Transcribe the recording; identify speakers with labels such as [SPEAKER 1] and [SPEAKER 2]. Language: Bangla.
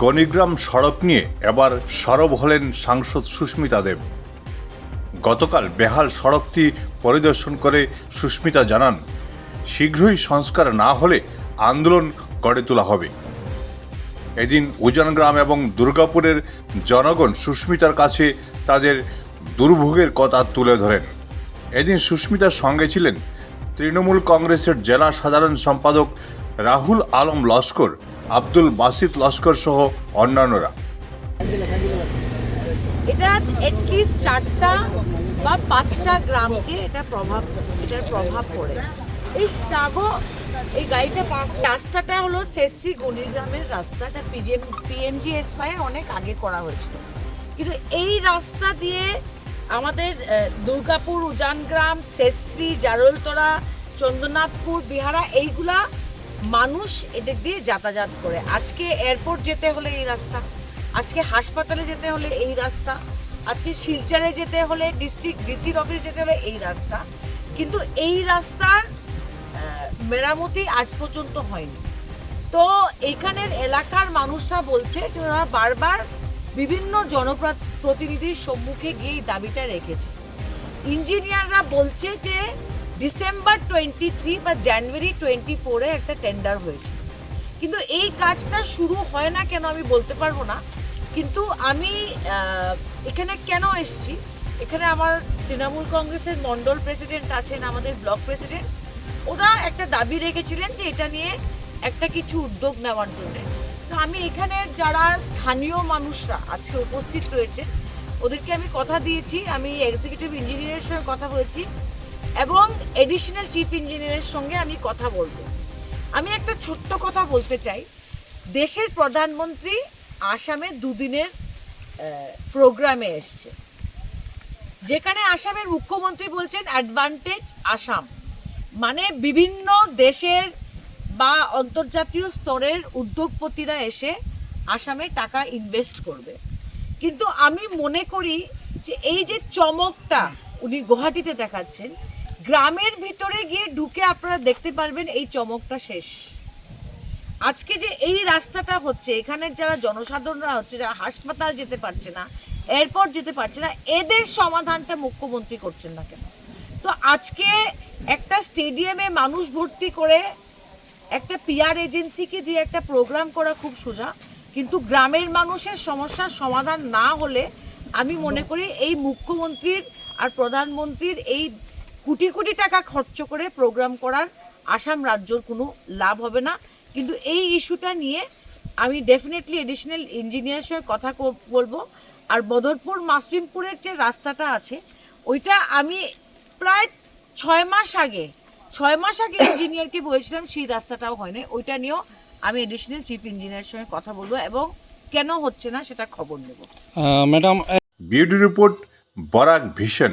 [SPEAKER 1] গণিগ্রাম সড়ক নিয়ে এবার সরব হলেন সাংসদ সুস্মিতা দেব। গতকাল বেহাল সড়কটি পরিদর্শন করে সুস্মিতা জানান, শীঘ্রই সংস্কার না হলে আন্দোলন গড়ে তোলা হবে। এদিন উজানগ্রাম এবং দুর্গাপুরের জনগণ সুস্মিতার কাছে তাদের দুর্ভোগের কথা তুলে ধরেন। এদিন সুস্মিতার সঙ্গে ছিলেন তৃণমূল কংগ্রেসের জেলা সাধারণ সম্পাদক রাহুল আলম লস্কর, আব্দুল বাসিত লস্কর সহ অন্যান্যরা।
[SPEAKER 2] এটা এটলিস্ট চারটা বা পাঁচটা গ্রামকে এটা প্রভাব, এটার প্রভাব পড়ে। এই স্টাগো এই গাড়িটা পাস, রাস্তাটা হলো শেষশ্রী গণির গ্রামের রাস্তাটা পিজিএম পিএমজি এসপায়ে অনেক আগে করা হয়েছিল। কিন্তু এই রাস্তা দিয়ে আমাদের দুর্গাপুর, উজানগ্রাম শেষশ্রী জারলতলা চন্দ্রনাথপুর বিহারা, এইগুলা মানুষ এদের দিয়ে যাতায়াত করে। আজকে এয়ারপোর্ট যেতে হলে এই রাস্তা, আজকে হাসপাতালে যেতে হলে এই রাস্তা, আজকে শিলচরে যেতে হলে ডিস্ট্রিক্ট ডিসির অফিস যেতে হলে এই রাস্তা। কিন্তু এই রাস্তার মেরামতি আজ পর্যন্ত হয়নি। তো এখানের এলাকার মানুষরা বলছে যে ওরা বারবার বিভিন্ন জনপ্রতিনিধির সম্মুখে গিয়ে এই দাবিটা রেখেছে। ইঞ্জিনিয়াররা বলছে যে ডিসেম্বর টোয়েন্টি থ্রি বা জানুয়ারি টোয়েন্টি ফোরে একটা টেন্ডার হয়েছে। কিন্তু এই কাজটা শুরু হয় না কেন আমি বলতে পারব না। কিন্তু আমি এখানে কেন এসেছি? এখানে আমার তৃণমূল কংগ্রেসের মন্ডল প্রেসিডেন্ট আছেন, আমাদের ব্লক প্রেসিডেন্ট। ওরা একটা দাবি রেখেছিলেন যে এটা নিয়ে একটা কিছু উদ্যোগ নেওয়ার জন্য। তো আমি এখানে যারা স্থানীয় মানুষরা আজকে উপস্থিত রয়েছে, ওদেরকে আমি কথা দিয়েছি। আমি এক্সিকিউটিভ ইঞ্জিনিয়ারের সঙ্গে কথা বলেছি। এবং এডিশনাল চিফ ইঞ্জিনিয়ারের সঙ্গে আমি কথা বলব। আমি একটা ছোট্ট কথা বলতে চাই। দেশের প্রধানমন্ত্রী আসামে দুদিনের প্রোগ্রামে এসছে। যেখানে আসামের মুখ্যমন্ত্রী বলছেন অ্যাডভান্টেজ আসাম মানে বিভিন্ন দেশের বা আন্তর্জাতীয় স্তরের উদ্যোগপতিরা এসে আসামে টাকা ইনভেস্ট করবে। কিন্তু আমি মনে করি যে এই যে চমকটা উনি গুয়াহাটিতে দেখাচ্ছেন গ্রামের ভিতরে গিয়ে ঢুকে আপনারা দেখতে পারবেন এই চমকটা শেষ। আজকে যে এই রাস্তাটা হচ্ছে, এখানের যারা জনসাধারণরা হচ্ছে, যারা হাসপাতাল যেতে পারছে না, এয়ারপোর্ট যেতে পারছে না, এদের সমাধানটা মুখ্যমন্ত্রী করছেন না কেন? তো আজকে একটা স্টেডিয়ামে মানুষ ভর্তি করে একটা পিআর এজেন্সিকে দিয়ে একটা প্রোগ্রাম করা খুব সোজা, কিন্তু গ্রামের মানুষের সমস্যার সমাধান না হলে আমি মনে করি এই মুখ্যমন্ত্রীর আর প্রধানমন্ত্রীর এই কোটি কোটি টাকা খরচ করে প্রোগ্রাম করার আসাম রাজ্যর কোনো লাভ হবে না। কিন্তু এই ইস্যুটা নিয়ে আমি ডেফিনেটলি এডিশনাল ইঞ্জিনিয়ারের সঙ্গে কথা বলব। আর বদরপুর মাসিমপুরের যে রাস্তাটা আছে ওইটা আমি প্রায় ছয় মাস আগে ছয় মাস আগে ইঞ্জিনিয়ারকে বলেছিলাম সেই রাস্তাটাও হয়নি। ওইটা নিয়েও আমি এডিশনাল চিফ ইঞ্জিনিয়ারের সঙ্গে কথা বলব এবং কেন হচ্ছে না সেটা খবর নেব।
[SPEAKER 3] Madam
[SPEAKER 1] beauty report Barak vision.